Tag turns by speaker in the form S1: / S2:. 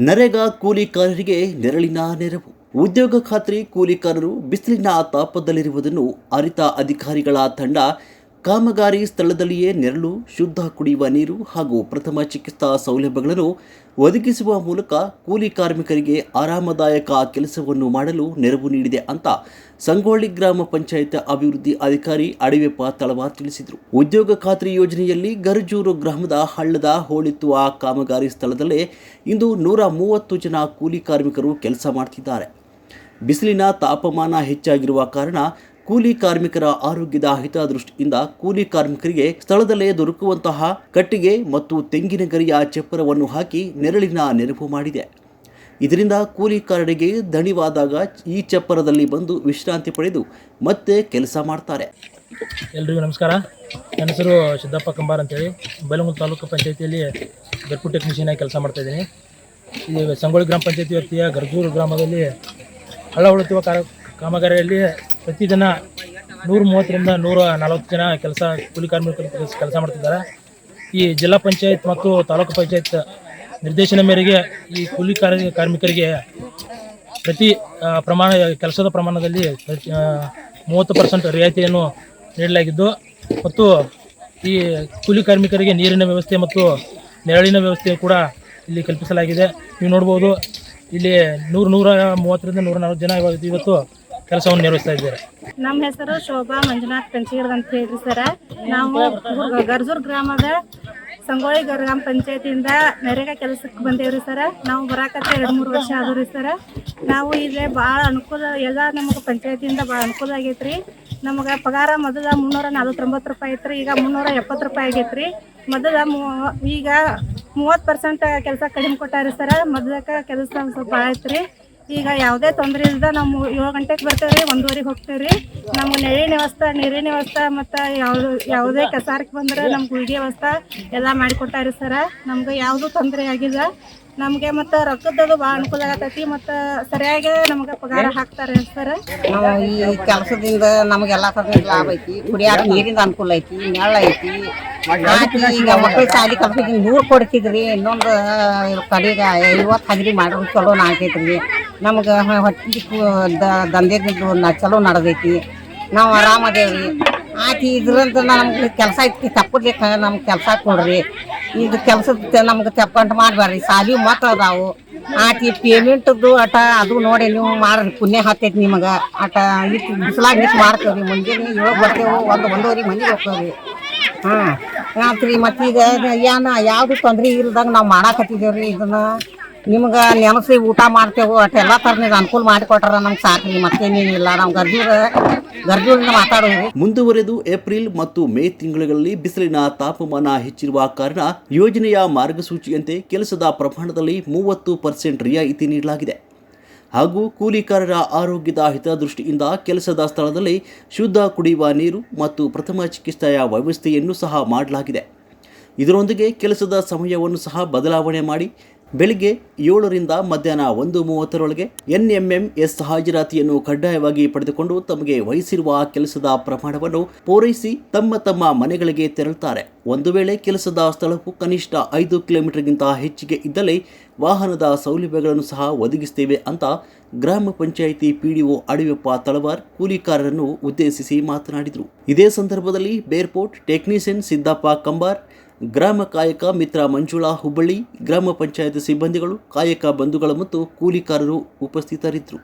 S1: ನರೇಗಾ ಕೂಲಿಕಾರರಿಗೆ ನೆರಳಿನ ನೆರವು. ಉದ್ಯೋಗ ಖಾತ್ರಿ ಕೂಲಿಕಾರರು ಬಿಸಿಲಿನ ತಾಪದಲ್ಲಿರುವುದನ್ನು ಅರಿತ ಅಧಿಕಾರಿಗಳ ತಂಡ ಕಾಮಗಾರಿ ಸ್ಥಳದಲ್ಲಿಯೇ ನೆರಳು, ಶುದ್ಧ ಕುಡಿಯುವ ನೀರು ಹಾಗೂ ಪ್ರಥಮ ಚಿಕಿತ್ಸಾ ಸೌಲಭ್ಯಗಳನ್ನು ಒದಗಿಸುವ ಮೂಲಕ ಕೂಲಿ ಕಾರ್ಮಿಕರಿಗೆ ಆರಾಮದಾಯಕ ಕೆಲಸವನ್ನು ಮಾಡಲು ನೆರವು ನೀಡಿದೆ ಅಂತ ಸಂಗೊಳ್ಳಿ ಗ್ರಾಮ ಪಂಚಾಯತ್ ಅಭಿವೃದ್ಧಿ ಅಧಿಕಾರಿ ಅಡವೆಪ್ಪ ತಳವಾರ್ ತಿಳಿಸಿದರು. ಉದ್ಯೋಗ ಖಾತ್ರಿ ಯೋಜನೆಯಲ್ಲಿ ಗರಜೂರು ಗ್ರಾಮದ ಹಳ್ಳದ ಹೋಳೆತ್ತುವ ಕಾಮಗಾರಿ ಸ್ಥಳದಲ್ಲೇ ಇಂದು ನೂರ ಮೂವತ್ತು ಜನ ಕೂಲಿ ಕಾರ್ಮಿಕರು ಕೆಲಸ ಮಾಡ್ತಿದ್ದಾರೆ. ಬಿಸಿಲಿನ ತಾಪಮಾನ ಹೆಚ್ಚಾಗಿರುವ ಕಾರಣ ಕೂಲಿ ಕಾರ್ಮಿಕರ ಆರೋಗ್ಯದ ಹಿತದೃಷ್ಟಿಯಿಂದ ಕೂಲಿ ಕಾರ್ಮಿಕರಿಗೆ ಸ್ಥಳದಲ್ಲೇ ದೊರಕುವಂತಹ ಕಟ್ಟಿಗೆ ಮತ್ತು ತೆಂಗಿನ ಗರಿಯ ಚಪ್ಪರವನ್ನು ಹಾಕಿ ನೆರಳಿನ ನೆರವು ಮಾಡಿದೆ. ಇದರಿಂದ ಕೂಲಿಕಾರರಿಗೆ ದಣಿವಾದಾಗ ಈ ಚಪ್ಪರದಲ್ಲಿ ಬಂದು ವಿಶ್ರಾಂತಿ ಪಡೆದು ಮತ್ತೆ ಕೆಲಸ ಮಾಡ್ತಾರೆ.
S2: ಎಲ್ರಿಗೂ ನಮಸ್ಕಾರ. ನನ್ನ ಹೆಸರು ಸಿದ್ದಪ್ಪ ಕಂಬಾರ್ ಅಂತೇಳಿ. ಬೈಲಂಗುಲ್ ತಾಲೂಕು ಪಂಚಾಯತಿಯಲ್ಲಿ ಗರ್ಪು ಟೆಕ್ನಿಷಿಯನ್ ಆಗಿ ಕೆಲಸ ಮಾಡ್ತಾಯಿದ್ದೀನಿ ಈ ಸಂಗೊಳ್ಳಿ ಗ್ರಾಮ ಪಂಚಾಯತಿ ವ್ಯಾಪ್ತಿಯ ಗರ್ಜೂರು ಗ್ರಾಮದಲ್ಲಿ ಹಳ್ಳ ಕಾರ ಕಾಮಗಾರಿಯಲ್ಲಿ ಪ್ರತಿದಿನ ನೂರ ಮೂವತ್ತರಿಂದ ನೂರ ನಲವತ್ತು ಜನ ಕೆಲಸ, ಕೂಲಿ ಕಾರ್ಮಿಕರು ಕೆಲಸ ಮಾಡ್ತಿದ್ದಾರೆ. ಈ ಜಿಲ್ಲಾ ಪಂಚಾಯತ್ ಮತ್ತು ತಾಲೂಕು ಪಂಚಾಯತ್ ನಿರ್ದೇಶನ ಮೇರೆಗೆ ಈ ಕೂಲಿ ಕಾರ್ಮಿಕರಿಗೆ ಪ್ರತಿ ಪ್ರಮಾಣ, ಕೆಲಸದ ಪ್ರಮಾಣದಲ್ಲಿ ಮೂವತ್ತು ಪರ್ಸೆಂಟ್ ರಿಯಾಯಿತಿಯನ್ನು ನೀಡಲಾಗಿದ್ದು ಮತ್ತು ಈ ಕೂಲಿ ಕಾರ್ಮಿಕರಿಗೆ ನೀರಿನ ವ್ಯವಸ್ಥೆ ಮತ್ತು ನೆರಳಿನ ವ್ಯವಸ್ಥೆ ಕೂಡ ಇಲ್ಲಿ ಕಲ್ಪಿಸಲಾಗಿದೆ. ನೀವು ನೋಡ್ಬೋದು, ಇಲ್ಲಿ ನೂರು ನೂರ ಮೂವತ್ತರಿಂದ ನೂರ ನಲವತ್ತು ಜನ ಇವತ್ತು ಕೆಲಸವನ್ನು ನಿರ್ವಹಿಸ್ತಾ ಇದ್ದಾರೆ?
S3: ನಮ್ಮ ಹೆಸರು ಶೋಭಾ ಮಂಜುನಾಥ್ ಕಂಚಿಗಿರ್ದ ಅಂತ ಹೇಳಿ ಸರ್. ನಾವು ಗರ್ಜೂರ್ ಗ್ರಾಮದ ಸಂಗೋಳಿ ಗ್ರಾಮ ಪಂಚಾಯತಿಯಿಂದ ನರೇಗಾ ಕೆಲಸಕ್ಕೆ ಬಂದೇವ್ರಿ ಸರ. ನಾವು ಬರಾಕತ್ತ ಎರಡು ಮೂರು ವರ್ಷ ಆದ್ರಿ ಸರ. ನಾವು ಇಲ್ಲೇ ಭಾಳ ಅನುಕೂಲ, ಎಲ್ಲ ನಮಗೆ ಪಂಚಾಯತಿಯಿಂದ ಭಾಳ ಅನುಕೂಲ ಆಗೈತ್ರಿ. ನಮಗೆ ಪಗಾರ ಮೊದಲ ಮುನ್ನೂರ ನಲ್ವತ್ತೊಂಬತ್ತು ರೂಪಾಯಿ ಐತ್ರಿ, ಈಗ ಮುನ್ನೂರ ಎಪ್ಪತ್ತು ರೂಪಾಯಿ ಆಗೈತ್ರಿ. ಮೊದಲ ಈಗ ಮೂವತ್ತು ಪರ್ಸೆಂಟ್ ಕೆಲಸ ಕಡಿಮೆ ಕೊಟ್ಟಾರಿ ಸರ. ಮೊದಲಕ್ಕೆ ಕೆಲಸ ಸ್ವಲ್ಪ ಭಾಳ ಐತ್ರಿ ಈಗ ಯಾವುದೇ ತೊಂದರೆ ಇಲ್ಲದ ನಾವು ಏಳು ಗಂಟೆಗೆ ಬರ್ತೇವೆ ರೀ ಒಂದೂವರೆಗೆ ಹೋಗ್ತೇವೆ ರೀ ನಮ್ಗೆ ನೆರಳಿನ ವ್ಯವಸ್ಥೆ ನೀರಿನ ವ್ಯವಸ್ಥೆ ಮತ್ತು ಯಾವುದು, ಯಾವುದೇ ಕಸಾರಕ್ಕೆ ಬಂದ್ರೆ ನಮ್ಗೆ ಗುಳಿಗೆ ವ್ಯವಸ್ಥೆ ಎಲ್ಲ ಮಾಡಿಕೊಟ್ಟಾರಿ ಸರ. ನಮ್ಗೆ ಯಾವುದೂ ತೊಂದರೆ ಆಗಿಲ್ಲ. ನಮಗೆ ಮತ್ತು ರೊಕ್ಕದದು ಭಾಳ ಅನುಕೂಲ ಆಗತೈತಿ ಮತ್ತು ಸರಿಯಾಗಿ ನಮ್ಗೆ ಪಗಾರ ಹಾಕ್ತಾರೆ ಸರ್.
S4: ಈ ಕೆಲಸದಿಂದ ನಮಗೆಲ್ಲ ಥರದ ಲಾಭ ಐತಿ. ಕುಡಿಯಾಕ ನೀರಿಂದ ಅನುಕೂಲ ಐತಿ ನೆಳ್ಳ ಐತಿ. ಈಗ ಮಕ್ಕಳ ಶಾಲಿ ಕಲ್ಸಿದ್ರಿ ನೂರು ಕೊಡ್ತಿದ್ರಿ, ಇನ್ನೊಂದು, ಕಡೆಗೆ ಐವತ್ತು ಹಗರಿ ಮಾಡೋದು ಚಲೋ ಆಗೈತ್ರಿ ನಮ್ಗೆ ಹೊಟ್ಟೆ ದಂಧೆಗಿದ್ದು ಚಲೋ ನಡೆದೈತಿ. ನಾವು ಆರಾಮದೇವ್ರಿ ಆಕಿ ಇದ್ರಂತ ನಮ್ಗೆ ಕೆಲಸ ಐತಿ ತಪ್ಪಡ್ಲಿಕ್ಕೆ ನಮ್ಗೆ ಕೆಲಸ ಕೊಡ್ರಿ ಇದು ಕೆಲಸದ ನಮ್ಗೆ ತೆಪ್ಪಂಟು ಮಾಡಬೇಡ್ರಿ ಸಾಲಿ ಮತ್ತು ಅದಾವು. ಆಕಿ ಪೇಮೆಂಟ್ದು ಅಟ ಅದು ನೋಡಿ ನೀವು ಮಾಡ್ರಿ ಪುಣ್ಯ ಹತ್ತೈತಿ ನಿಮಗೆ. ಅಟ ಇಟ್ಟು ಬಿಸಿಲಾಗ ಇಟ್ಟು ಮಾಡ್ತೇವ್ರಿ. ಮುಂಜಾನೆ ಏಳು ಬರ್ತೇವೆ, ಒಂದು ಒಂದೂವರೆ ಮನೆಗೆ ಹೋಗ್ತೇವ್ರಿ. ಹಾಂ. ರಾತ್ರಿ ಮತ್ತೀಗ ಏನ ಯಾವುದು ತೊಂದರೆ ಇಲ್ದಂಗೆ ನಾವು ಮಾಡಾಕತ್ತಿದ್ದೇವ್ರಿ ಇದನ್ನ. ನಿಮ್ಗೆ ನೆನಸಿ ಊಟ ಮಾಡ್ತೇವೆ ಎಲ್ಲ ಥರನಿಗೆ ಅನುಕೂಲ ಮಾಡಿಕೊಟ್ರ ನಮ್ಗೆ ಸಾಕ್ರಿ ಮತ್ತೇನೇನಿಲ್ಲ, ನಾವು ಗರ್ಜೂರ ಗರ್ಜೂರಿಂದ ಮಾತಾಡೋದು.
S1: ಮುಂದುವರೆದು ಏಪ್ರಿಲ್ ಮತ್ತು ಮೇ ತಿಂಗಳುಗಳಲ್ಲಿ ಬಿಸಿಲಿನ ತಾಪಮಾನ ಹೆಚ್ಚಿರುವ ಕಾರಣ ಯೋಜನೆಯ ಮಾರ್ಗಸೂಚಿಯಂತೆ ಕೆಲಸದ ಪ್ರಮಾಣದಲ್ಲಿ ಮೂವತ್ತು ಪರ್ಸೆಂಟ್ ರಿಯಾಯಿತಿ ನೀಡಲಾಗಿದೆ. ಹಾಗೂ ಕೂಲಿಕಾರರ ಆರೋಗ್ಯದ ಹಿತದೃಷ್ಟಿಯಿಂದ ಕೆಲಸದ ಸ್ಥಳದಲ್ಲಿ ಶುದ್ಧ ಕುಡಿಯುವ ನೀರು ಮತ್ತು ಪ್ರಥಮ ಚಿಕಿತ್ಸೆಯ ವ್ಯವಸ್ಥೆಯನ್ನು ಸಹ ಮಾಡಲಾಗಿದೆ. ಇದರೊಂದಿಗೆ ಕೆಲಸದ ಸಮಯವನ್ನು ಸಹ ಬದಲಾವಣೆ ಮಾಡಿ ಬೆಳಿಗ್ಗೆ ಏಳರಿಂದ ಮಧ್ಯಾಹ್ನ ಒಂದು ಮೂವತ್ತರೊಳಗೆ ಎನ್ ಎಂ ಎಂ ಎಸ್ ಹಾಜರಾತಿಯನ್ನು ಕಡ್ಡಾಯವಾಗಿ ಪಡೆದುಕೊಂಡು ತಮಗೆ ವಹಿಸಿರುವ ಕೆಲಸದ ಪ್ರಮಾಣವನ್ನು ಪೂರೈಸಿ ತಮ್ಮ ತಮ್ಮ ಮನೆಗಳಿಗೆ ತೆರಳುತ್ತಾರೆ. ಒಂದು ವೇಳೆ ಕೆಲಸದ ಸ್ಥಳವು ಕನಿಷ್ಠ ಐದು ಕಿಲೋಮೀಟರ್ಗಿಂತ ಹೆಚ್ಚಿಗೆ ಇದ್ದಲ್ಲಿ ವಾಹನದ ಸೌಲಭ್ಯಗಳನ್ನು ಸಹ ಒದಗಿಸುತ್ತೇವೆ ಅಂತ ಗ್ರಾಮ ಪಂಚಾಯಿತಿ ಪಿಡಿಒ ಅಡಿಯಪ್ಪ ತಳವಾರ್ ಕೂಲಿಕಾರರನ್ನು ಉದ್ದೇಶಿಸಿ ಮಾತನಾಡಿದರು. ಇದೇ ಸಂದರ್ಭದಲ್ಲಿ ಬೇರ್ಪೋರ್ಟ್ ಟೆಕ್ನಿಷಿಯನ್ ಸಿದ್ದಪ್ಪ ಕಂಬಾರ್ ಗ್ರಾಮ ಕಾಯಕ ಮಿತ್ರ ಮಂಜುಳಾ ಹುಬ್ಬಳ್ಳಿ ಗ್ರಾಮ ಪಂಚಾಯತ್ ಸಿಬ್ಬಂದಿಗಳು ಕಾಯಕ ಬಂಧುಗಳು ಮತ್ತು ಕೂಲಿಕಾರರು ಉಪಸ್ಥಿತರಿದ್ದರು.